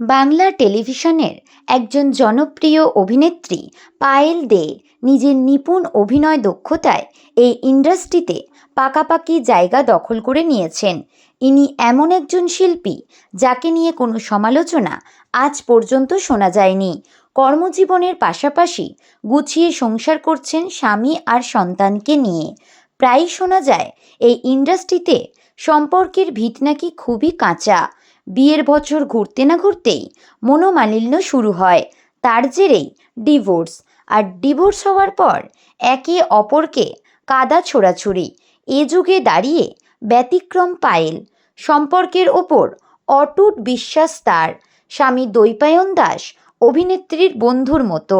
বাংলা টেলিভিশনের একজন জনপ্রিয় অভিনেত্রী পায়েল দে নিজের নিপুণ অভিনয় দক্ষতায় এই ইন্ডাস্ট্রিতে পাকাপাকি জায়গা দখল করে নিয়েছেন। ইনি এমন একজন শিল্পী যাকে নিয়ে কোনো সমালোচনা আজ পর্যন্ত শোনা যায়নি। কর্মজীবনের পাশাপাশি গুছিয়ে সংসার করছেন স্বামী আর সন্তানকে নিয়ে। প্রায়ই শোনা যায়, এই ইন্ডাস্ট্রিতে সম্পর্কের ভিত নাকি খুবই কাঁচা। বিয়ের বছর ঘুরতে না ঘুরতেই মনোমালিন্য শুরু হয়। তার জেরেই ডিভোর্স। আর ডিভোর্স হওয়ার পর একে অপরকে কাদা ছোড়াছুড়ি। এ যুগে দাঁড়িয়ে ব্যতিক্রম পায়েল। সম্পর্কের ওপর অটুট বিশ্বাস তার। স্বামী দৈপায়ন দাস অভিনেত্রীর বন্ধুর মতো।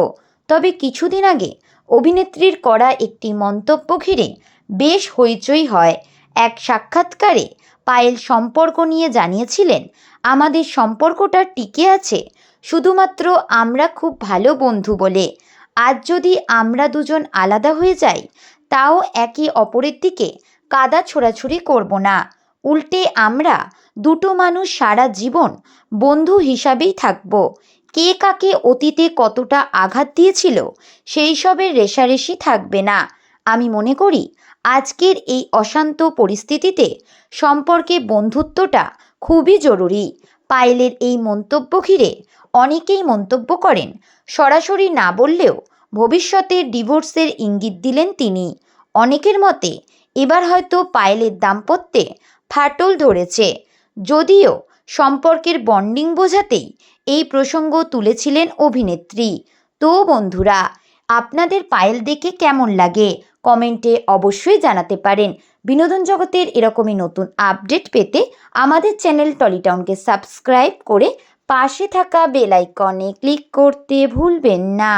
তবে কিছুদিন আগে অভিনেত্রীর করা একটি মন্তব্য ঘিরে বেশ হইচই হয়। এক সাক্ষাৎকারে পায়েল সম্পর্ক নিয়ে জানিয়েছিলেন, আমাদের সম্পর্কটা টিকে আছে, শুধুমাত্র আমরা খুব ভালো বন্ধু বলে। আজ যদি আমরা দুজন আলাদা হয়ে যাই, তাও একে অপরের দিকে কাদা ছোড়াছুড়ি করব না। উল্টে আমরা দুটো মানুষ সারা জীবন বন্ধু হিসাবেই থাকব। কে কাকে অতীতে কতটা আঘাত দিয়েছিল সেই সবের রেষারেষি থাকবে না। আমি মনে করি আজকের এই অশান্ত পরিস্থিতিতে সম্পর্কে বন্ধুত্বটা খুবই জরুরি। পায়েলের এই মন্তব্য ঘিরে অনেকেই মন্তব্য করেন, সরাসরি না বললেও ভবিষ্যতে ডিভোর্সের ইঙ্গিত দিলেন তিনি। অনেকের মতে, এবার হয়তো পায়েলের দাম্পত্যে ফাটল ধরেছে। যদিও সম্পর্কের বন্ডিং বোঝাতেই এই প্রসঙ্গ তুলেছিলেন অভিনেত্রী। তো বন্ধুরা আপনাদের পায়েল দেখে কেমন লাগে? কমেন্টে অবশ্যই জানাতে পারেন। বিনোদন জগতের এরকমই নতুন আপডেট পেতে আমাদের চ্যানেল টলিটাউনকে সাবস্ক্রাইব করে পাশে থাকা বেল আইকনে ক্লিক করতে ভুলবেন না।